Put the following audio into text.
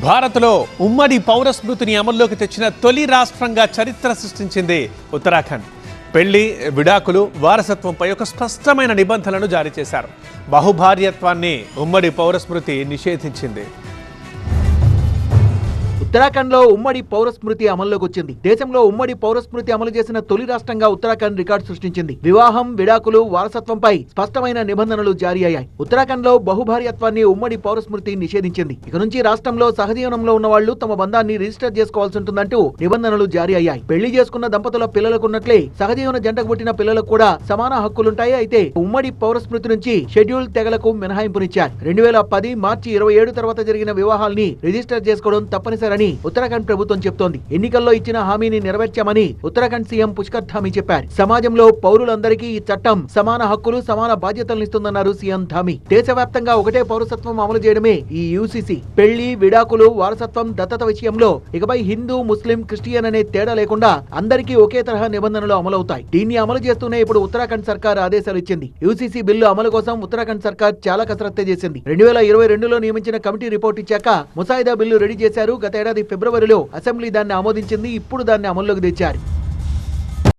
భారత్లో ఉమ్మడి పౌర స్మృతిని అమల్లోకి తెచ్చిన తొలి రాష్ట్రంగా చరిత్ర సృష్టించింది ఉత్తరాఖండ్. పెళ్ళి విడాకులు వారసత్వంపై ఒక స్పష్టమైన నిబంధనలను జారీ చేశారు. బహుభార్యత్వాన్ని ఉమ్మడి పౌర స్మృతి నిషేధించింది. ఉత్తరాఖండ్లో ఉమ్మడి పౌర స్మృతి అమల్లోకి వచ్చింది. దేశంలో ఉమ్మడి పౌర స్మృతి అమలు చేసిన తొలి రాష్ట్రంగా ఉత్తరాఖండ్ రికార్డు సృష్టించింది. వివాహం విడాకులు వారసత్వంపై స్పష్టమైన నిబంధనలు జారీ అయ్యాయి. ఉత్తరాఖండ్లో బహుభార్యత్వాన్ని ఉమ్మడి పౌర స్మృతి నిషేధించింది. ఇక నుంచి రాష్ట్రంలో సహజీవనంలో ఉన్న వాళ్ళు తమ బంధాన్ని రిజిస్టర్ చేసుకోవాల్సి ఉంటుందంటూ నిబంధనలు జారీ అయ్యాయి. పెళ్ళి చేసుకున్న దంపతుల పిల్లలకున్నట్లే సహజీవన జంటకు పుట్టిన పిల్లలకు కూడా సమాన హక్కులుంటాయి. అయితే ఉమ్మడి పౌర స్మృతి నుంచి షెడ్యూల్ తెగలకు మినహాయింపునిచ్చారు. రెండు వేల పది మార్చి ఇరవై ఏడు తర్వాత జరిగిన వివాహాల్ని రిజిస్టర్ చేసుకోవడం తప్పనిసరి చేస్తారని ఉత్తరాఖండ్ ప్రభుత్వం చెప్తోంది. ఎన్నికల్లో ఇచ్చిన హామీని నెరవేర్చామని ఉత్తరాఖండ్ సీఎం పుష్కర్ ధామీ చెప్పారు. సమాజంలో పౌరులందరికీ ఈ చట్టం సమాన హక్కులు సమాన బాధ్యతలనిస్తుందన్నారు సీఎం ధామి. దేశవ్యాప్తంగా ఒకటే పౌరసత్వం అమలు చేయడమే ఈ యూసీసీ. పెళ్ళి విడాకులు వారసత్వం దత్తత విషయంలో ఇకపై హిందూ ముస్లిం క్రిస్టియన్ అనే తేడా లేకుండా అందరికీ ఒకే తరహా నిబంధనలు అమలవుతాయి. దీన్ని అమలు చేస్తూనే ఇప్పుడు ఉత్తరాఖండ్ సర్కార్ ఆదేశాలు ఇచ్చింది. యూసీసీ బిల్లు అమలు కోసం ఉత్తరాఖండ్ సర్కార్ చాలా కసరత్తే చేసింది. రెండు వేల ఇరవై రెండులో నియమించిన కమిటీ రిపోర్ట్ ఇచ్చాక ముసాయిదా బిల్లు రెడీ చేశారు గత ఏడాది ఫిబ్రవరిలో అసెంబ్లీ దాన్ని ఆమోదించింది ఇప్పుడు దాన్ని అమల్లోకి తెచ్చారు.